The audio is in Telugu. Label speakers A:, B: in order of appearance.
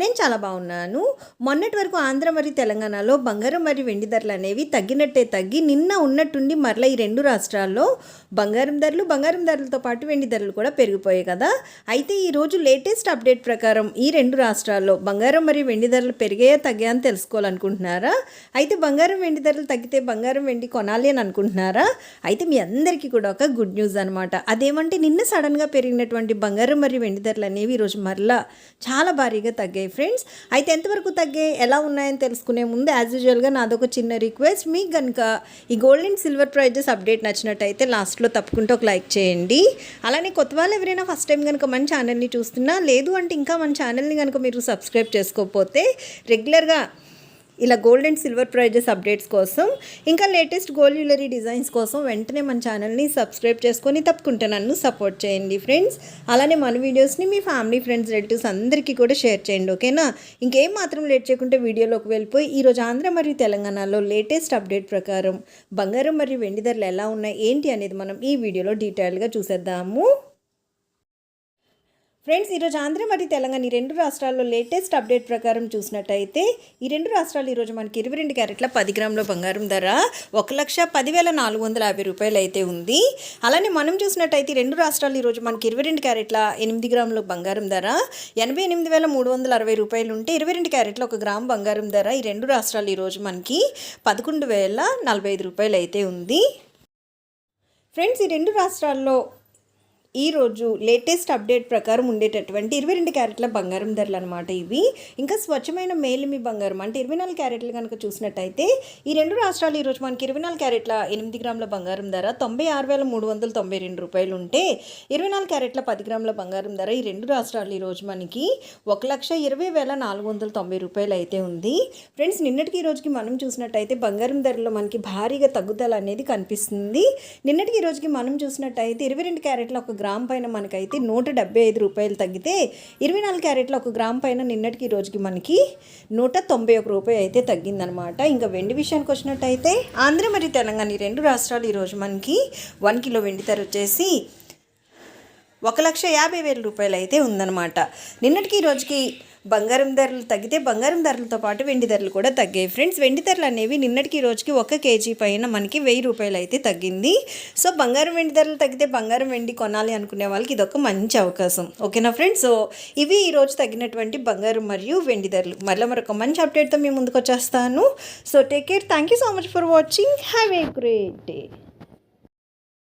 A: నేను చాలా బాగున్నాను. మొన్నటి వరకు ఆంధ్ర మరియు తెలంగాణలో బంగారం మరియు వెండి ధరలు అనేవి తగ్గినట్టే తగ్గి నిన్న ఉన్నట్టుండి మరలా ఈ రెండు రాష్ట్రాల్లో బంగారం ధరలు బంగారం ధరలతో పాటు వెండి ధరలు కూడా పెరిగిపోయాయి కదా. అయితే ఈరోజు లేటెస్ట్ అప్డేట్ ప్రకారం ఈ రెండు రాష్ట్రాల్లో బంగారం మరియు వెండి ధరలు పెరిగాయా తగ్గాయా అని తెలుసుకోవాలనుకుంటున్నారా? అయితే బంగారం వెండి ధరలు తగ్గితే బంగారం వెండి కొనాలి అని అనుకుంటున్నారా? అయితే మీ అందరికీ కూడా ఒక గుడ్ న్యూస్ అనమాట అదేమంటే నిన్న సడన్గా పెరిగినటువంటి బంగారం మరియు వెండి ధరలు అనేవి ఈరోజు మరలా చాలా భారీగా తగ్గాయి. ఫ్రెండ్స్ అయితే ఎంతవరకు తగ్గాయి ఎలా ఉన్నాయని తెలుసుకునే ముందు యాజ్ యూజువల్గా నాదొక చిన్న రిక్వెస్ట్ మీకు కనుక ఈ gold and silver prices update నచ్చినట్టయితే లాస్ట్లో తప్పకుండా ఒక లైక్ చేయండి. అలానే కొత్త వాళ్ళు ఎవరైనా ఫస్ట్ టైం కనుక మన ఛానల్ని చూస్తున్నా లేదు అంటే ఇంకా మన ఛానల్ని కనుక మీరు సబ్స్క్రైబ్ చేసుకోకపోతే రెగ్యులర్గా ఇలా gold and silver prices updates కోసం ఇంకా లేటెస్ట్ గోల్డ్ జ్యువెలరీ డిజైన్స్ కోసం వెంటనే మన ఛానల్ని సబ్స్క్రైబ్ చేసుకొని తప్పకుండా నన్ను సపోర్ట్ చేయండి ఫ్రెండ్స్ అలానే మన వీడియోస్ని మీ ఫ్యామిలీ ఫ్రెండ్స్ రిలేటివ్స్ అందరికీ కూడా షేర్ చేయండి ఓకేనా ఇంకేం మాత్రం లేట్ చేయకుంటే వీడియోలోకి వెళ్ళిపోయి ఈరోజు ఆంధ్ర మరియు తెలంగాణలో లేటెస్ట్ అప్డేట్ ప్రకారం బంగారం మరియు వెండి ధరలు ఎలా ఉన్నాయి ఏంటి అనేది మనం ఈ వీడియోలో డీటెయిల్గా చూసేద్దాము. ఫ్రెండ్స్ ఈరోజు ఆంధ్ర మరియు తెలంగాణ ఈ రెండు రాష్ట్రాల్లో లేటెస్ట్ అప్డేట్ ప్రకారం చూసినట్టయితే ఈ రెండు రాష్ట్రాలు ఈరోజు మనకి ఇరవై రెండు క్యారెట్ల పది గ్రాముల బంగారం ధర ఒక లక్ష పదివేల నాలుగు వందల యాభై రూపాయలు అయితే ఉంది. అలానే మనం చూసినట్టయితే ఈ రెండు రాష్ట్రాలు ఈరోజు మనకి ఇరవై రెండు క్యారెట్ల ఎనిమిది గ్రాముల బంగారం ధర ఎనభై ఎనిమిది వేల మూడు వందల అరవై రూపాయలు ఉంటే ఇరవై రెండు క్యారెట్ల ఒక గ్రామ్ బంగారం ధర ఈ రెండు రాష్ట్రాలు ఈరోజు మనకి పదకొండు వేల నలభై ఐదు రూపాయలు అయితే ఉంది. ఫ్రెండ్స్ ఈ రెండు రాష్ట్రాల్లో ఈరోజు లేటెస్ట్ అప్డేట్ ప్రకారం ఉండేటటువంటి ఇరవై రెండు క్యారెట్ల బంగారం ధరలు అనమాట ఇవి. ఇంకా స్వచ్ఛమైన మేలిమి బంగారం అంటే ఇరవై నాలుగు క్యారెట్లు కనుక చూసినట్టయితే ఈ రెండు రాష్ట్రాలు ఈరోజు మనకి ఇరవై నాలుగు క్యారెట్ల ఎనిమిది గ్రాముల బంగారం ధర తొంభై ఆరు వేల మూడు వందల తొంభై రెండు రూపాయలు ఉంటే ఇరవై నాలుగు క్యారెట్ల పది గ్రాముల బంగారం ధర ఈ రెండు రాష్ట్రాలు ఈరోజు మనకి ఒక లక్ష ఇరవై వేల నాలుగు వందల తొంభై రూపాయలు అయితే ఉంది. ఫ్రెండ్స్ నిన్నటికి ఈ రోజుకి మనం చూసినట్టయితే బంగారం ధరలో మనకి భారీగా తగ్గుదల అనేది కనిపిస్తుంది. నిన్నటికి ఈ రోజుకి మనం చూసినట్టయితే ఇరవై రెండు క్యారెట్ల ఒక గ్రామ్ పైన మనకైతే నూట డెబ్బై ఐదు రూపాయలు తగ్గితే ఇరవై నాలుగు క్యారెట్ల ఒక గ్రామ్ పైన నిన్నటికి ఈ రోజుకి మనకి నూట తొంభై ఒక రూపాయి అయితే తగ్గిందనమాట ఇంకా వెండి విషయానికి వచ్చినట్టయితే ఆంధ్ర మరియు తెలంగాణ ఈ రెండు రాష్ట్రాలు ఈరోజు మనకి వన్ కిలో వెండి ధర వచ్చేసి ఒక లక్ష యాభై వేల రూపాయలు అయితే ఉందన్నమాట. నిన్నటికి రోజుకి బంగారం ధరలు తగ్గితే బంగారం ధరలతో పాటు వెండి ధరలు కూడా తగ్గాయి. ఫ్రెండ్స్ వెండి ధరలు అనేవి నిన్నటికి ఈ రోజుకి ఒక కేజీ పైన మనకి వెయ్యి రూపాయలు అయితే తగ్గింది. సో బంగారం వెండి ధరలు తగ్గితే బంగారం వెండి కొనాలి అనుకునే వాళ్ళకి ఇది ఒక మంచి అవకాశం. ఓకేనా ఫ్రెండ్స్? సో ఇవి ఈరోజు తగ్గినటువంటి బంగారం మరియు వెండి ధరలు. మళ్ళీ మరొక మంచి అప్డేట్తో మేము ముందుకు వచ్చేస్తాను. So take care thank you so much for watching have a great day